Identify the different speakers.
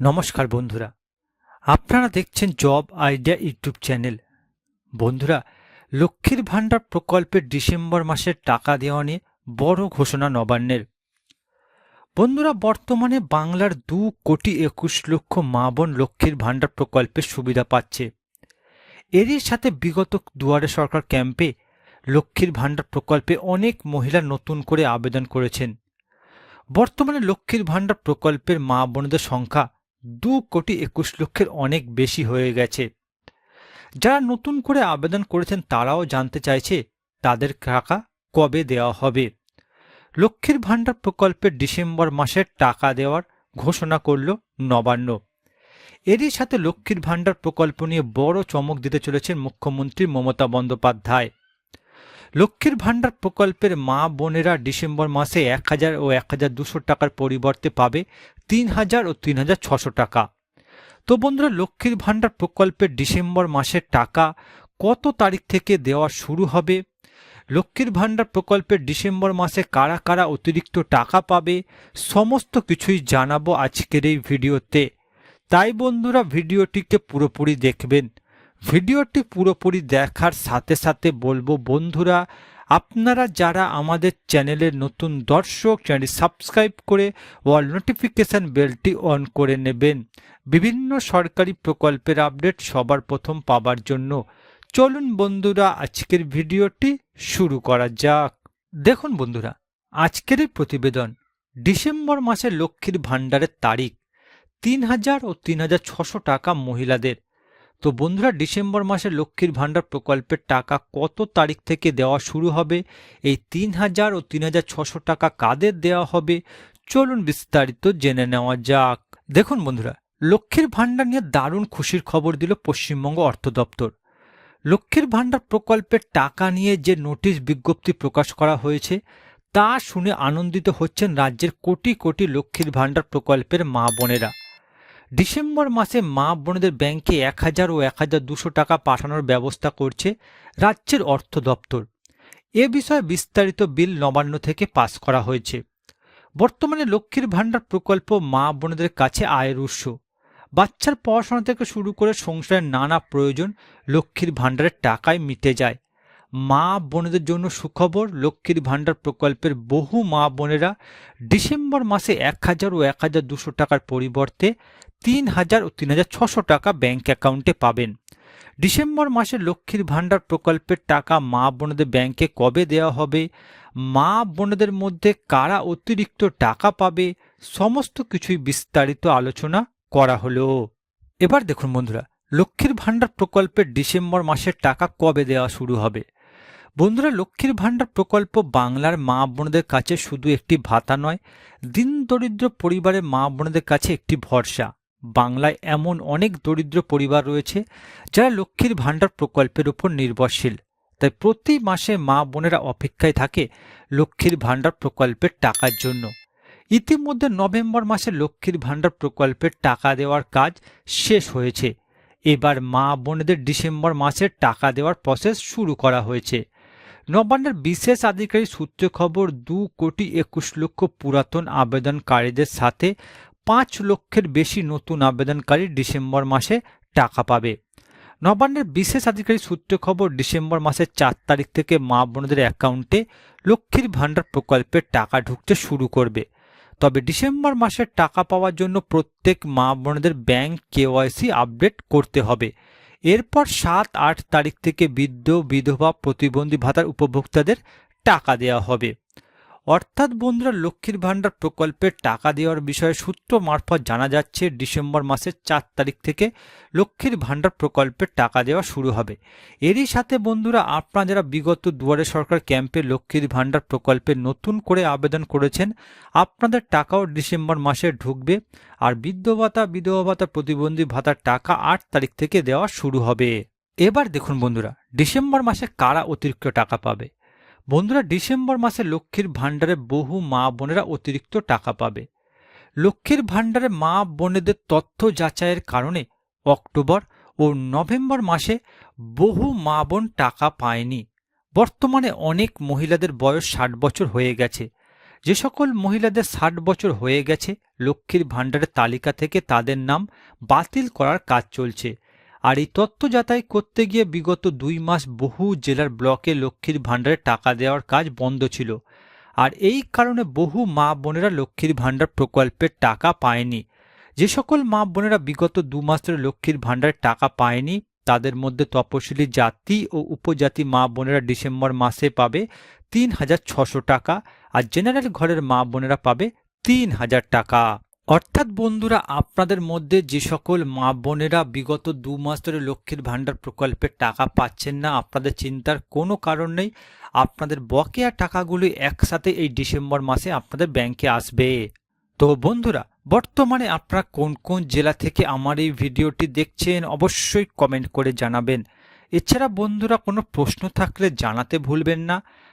Speaker 1: নমস্কার বন্ধুরা। আপনারা দেখছেন জব আইডিয়া ইউটিউব চ্যানেল। বন্ধুরা, লক্ষ্মীর ভাণ্ডার প্রকল্পের ডিসেম্বর মাসের টাকা দেওয়া নিয়ে বড় ঘোষণা নবান্নের। বন্ধুরা, বর্তমানে বাংলার দু কোটি একুশ লক্ষ মা বোন লক্ষ্মীর ভাণ্ডার প্রকল্পের সুবিধা পাচ্ছে। এরই সাথে বিগত দুয়ারে সরকার ক্যাম্পে লক্ষ্মীর ভাণ্ডার প্রকল্পে অনেক মহিলা নতুন করে আবেদন করেছেন। বর্তমানে লক্ষ্মীর ভাণ্ডার প্রকল্পের মা বোনদের সংখ্যা দু কোটি একুশ লক্ষের অনেক বেশি হয়ে গেছে। যারা নতুন করে আবেদন করেছেন তারাও জানতে চাইছে তাদের টাকা কবে দেওয়া হবে। লক্ষ্মীর ভাণ্ডার প্রকল্পের ডিসেম্বর মাসের টাকা দেওয়ার ঘোষণা করল নবান্ন। এরই সাথে লক্ষ্মীর ভাণ্ডার প্রকল্প নিয়ে বড় চমক দিতে চলেছেন মুখ্যমন্ত্রী মমতা বন্দ্যোপাধ্যায়। লক্ষ্মীর ভাণ্ডার প্রকল্পের মা বোনেরা ডিসেম্বর মাসে এক হাজার ও এক হাজার দুশো টাকার পরিবর্তে পাবে তিন হাজার ও তিন হাজার ছশো টাকা। তো বন্ধুরা, লক্ষ্মীর ভাণ্ডার প্রকল্পের ডিসেম্বর মাসের টাকা কত তারিখ থেকে দেওয়া শুরু হবে? লক্ষ্মীর ভাণ্ডার প্রকল্পের ডিসেম্বর মাসে কারা কারা অতিরিক্ত টাকা পাবে? সমস্ত কিছুই জানাব আজকের এই ভিডিওতে। তাই বন্ধুরা, ভিডিওটিকে পুরোপুরি দেখবেন। ভিডিওটি পুরোপুরি দেখার সাথে সাথে বলব বন্ধুরা আপনারা যারা আমাদের চ্যানেলের নতুন দর্শক চ্যানেল সাবস্ক্রাইব করে ওয়াল নোটিফিকেশান বেলটি অন করে নেবেন। বিভিন্ন সরকারি প্রকল্পের আপডেট সবার প্রথম পাবার জন্য। চলুন বন্ধুরা, আজকের ভিডিওটি শুরু করা যাক। দেখুন বন্ধুরা, আজকের প্রতিবেদন ডিসেম্বর মাসে লক্ষ্মীর ভাণ্ডারের তারিখ। তিন হাজার ও তিন হাজার ছশো টাকা মহিলাদের। তো বন্ধুরা, ডিসেম্বর মাসে লক্ষ্মীর ভাণ্ডার প্রকল্পের টাকা কত তারিখ থেকে দেওয়া শুরু হবে? এই তিন হাজার ও তিন হাজার ছশো টাকা কাদের দেওয়া হবে? চলুন বিস্তারিত জেনে নেওয়া যাক। দেখুন বন্ধুরা, লক্ষ্মীর ভাণ্ডার নিয়ে দারুণ খুশির খবর দিল পশ্চিমবঙ্গ অর্থ দপ্তর। লক্ষ্মীর ভাণ্ডার প্রকল্পের টাকা নিয়ে যে নোটিশ বিজ্ঞপ্তি প্রকাশ করা হয়েছে, তা শুনে আনন্দিত হচ্ছেন রাজ্যের কোটি কোটি লক্ষ্মীর ভাণ্ডার প্রকল্পের মা বোনেরা। ডিসেম্বর মাসে মা বোনদের ব্যাংকে এক হাজার ও এক হাজার দুশো টাকা পাঠানোর ব্যবস্থা করছে রাজ্যের অর্থ দপ্তর। এ বিষয়ে বিস্তারিত বিল নবান্ন থেকে পাস করা হয়েছে। বর্তমানে লক্ষ্মীর ভাণ্ডার প্রকল্প মা বোনদের কাছে আয়ের উৎস। বাচ্চার পড়াশোনা থেকে শুরু করে সংসারের নানা প্রয়োজন লক্ষ্মীর ভাণ্ডারের টাকায় মিটে যায়। মা বোনদের জন্য সুখবর, লক্ষ্মীর ভাণ্ডার প্রকল্পের বহু মা বোনেরা ডিসেম্বর মাসে এক হাজার ও এক হাজার দুশো টাকার পরিবর্তে তিন হাজার ও তিন হাজার ছশো টাকা ব্যাঙ্ক অ্যাকাউন্টে পাবেন। ডিসেম্বর মাসে লক্ষ্মীর ভাণ্ডার প্রকল্পের টাকা মা বোনদের ব্যাংকে কবে দেওয়া হবে? মা বোনদের মধ্যে কারা অতিরিক্ত টাকা পাবে? সমস্ত কিছুই বিস্তারিত আলোচনা করা হলো। এবার দেখুন বন্ধুরা, লক্ষ্মীর ভাণ্ডার প্রকল্পের ডিসেম্বর মাসের টাকা কবে দেওয়া শুরু হবে? বন্ধুরা, লক্ষ্মীর ভাণ্ডার প্রকল্প বাংলার মা বোনদের কাছে শুধু একটি ভাতা নয়, দিন দরিদ্র পরিবারের মা বোনদের কাছে একটি ভরসা। বাংলায় এমন অনেক দরিদ্র পরিবার রয়েছে যারা লক্ষ্মীর ভাণ্ডার প্রকল্পের উপর নির্ভরশীল। তাই প্রতি মাসে মা বোনেরা অপেক্ষায় থাকে লক্ষ্মীর ভাণ্ডার প্রকল্পের টাকার জন্য। ইতিমধ্যে নভেম্বর মাসে লক্ষ্মীর ভাণ্ডার প্রকল্পের টাকা দেওয়ার কাজ শেষ হয়েছে। এবার মা বোনেদের ডিসেম্বর মাসের টাকা দেওয়ার প্রসেস শুরু করা হয়েছে। নবান্নের বিশেষ আধিকারিক সূত্রে খবর দু কোটি একুশ লক্ষ পুরাতন আবেদনকারীদের সাথে পাঁচ লক্ষের বেশি নতুন আবেদনকারী ডিসেম্বর মাসে টাকা পাবে। নবান্নের বিশেষ আধিকারিক সূত্রে খবর, ডিসেম্বর মাসের চার তারিখ থেকে মা বোনদের অ্যাকাউন্টে লক্ষ্মীর ভাণ্ডার প্রকল্পের টাকা ঢুকতে শুরু করবে। তবে ডিসেম্বর মাসের টাকা পাওয়ার জন্য প্রত্যেক মা বোনদের ব্যাংক কেওয়াইসি আপডেট করতে হবে। এরপর সাত আট তারিখ থেকে বৃদ্ধ, বিধবা, প্রতিবন্ধী ভাতার উপভোক্তাদের টাকা দেওয়া হবে। অর্থাৎ বন্ধুরা, লক্ষ্মীর ভাণ্ডার প্রকল্পের টাকা দেওয়ার বিষয়ে সূত্র মারফত জানা যাচ্ছে, ডিসেম্বর মাসের চার তারিখ থেকে লক্ষ্মীর ভাণ্ডার প্রকল্পের টাকা দেওয়া শুরু হবে। এরই সাথে বন্ধুরা, আপনারা যারা বিগত দুয়ারে সরকার ক্যাম্পে লক্ষ্মীর ভাণ্ডার প্রকল্পে নতুন করে আবেদন করেছেন, আপনাদের টাকাও ডিসেম্বর মাসে ঢুকবে আর বৃদ্ধ ভাতা বিধবা ভাতা প্রতিবন্ধী ভাতার টাকা আট তারিখ থেকে দেওয়া শুরু হবে। এবার দেখুন বন্ধুরা, ডিসেম্বর মাসে কারা অতিরিক্ত টাকা পাবে? বন্ধুরা, ডিসেম্বর মাসে লক্ষ্মীর ভাণ্ডারে বহু মা বোনেরা অতিরিক্ত টাকা পাবে। লক্ষ্মীর ভাণ্ডারে মা বোনেদের তথ্য যাচাইয়ের কারণে অক্টোবর ও নভেম্বর মাসে বহু মা বোন টাকা পায়নি। বর্তমানে অনেক মহিলাদের বয়স ষাট বছর হয়ে গেছে। যে সকল মহিলাদের ষাট বছর হয়ে গেছে, লক্ষ্মীর ভাণ্ডারের তালিকা থেকে তাদের নাম বাতিল করার কাজ চলছে। আর এই তথ্য যাচাই করতে গিয়ে বিগত দুই মাস বহু জেলার ব্লকে লক্ষ্মীর ভাণ্ডারে টাকা দেওয়ার কাজ বন্ধ ছিল। আর এই কারণে বহু মা বোনেরা লক্ষ্মীর ভাণ্ডার প্রকল্পের টাকা পায়নি। যে সকল মা বোনেরা বিগত দু মাস ধরে লক্ষ্মীর ভাণ্ডারের টাকা পায়নি, তাদের মধ্যে তপশিলি জাতি ও উপজাতি মা বোনেরা ডিসেম্বর মাসে পাবে তিন হাজার ছশো টাকা, আর জেনারেল ঘরের মা বোনেরা পাবে তিন হাজার টাকা। অর্থাৎ বন্ধুরা, আপনাদের মধ্যে যে সকল মা বোনেরা বিগত দু মাস ধরে লক্ষ্মীর ভাণ্ডার প্রকল্পের টাকা পাচ্ছেন না, আপনাদের চিন্তার কোনো কারণ নেই। আপনাদের বকেয়া টাকাগুলি একসাথে এই ডিসেম্বর মাসে আপনাদের ব্যাংকে আসবে। তো বন্ধুরা, বর্তমানে আপনারা কোন কোন জেলা থেকে আমার এই ভিডিওটি দেখছেন অবশ্যই কমেন্ট করে জানাবেন। এছাড়া বন্ধুরা, কোনো প্রশ্ন থাকলে জানাতে ভুলবেন না।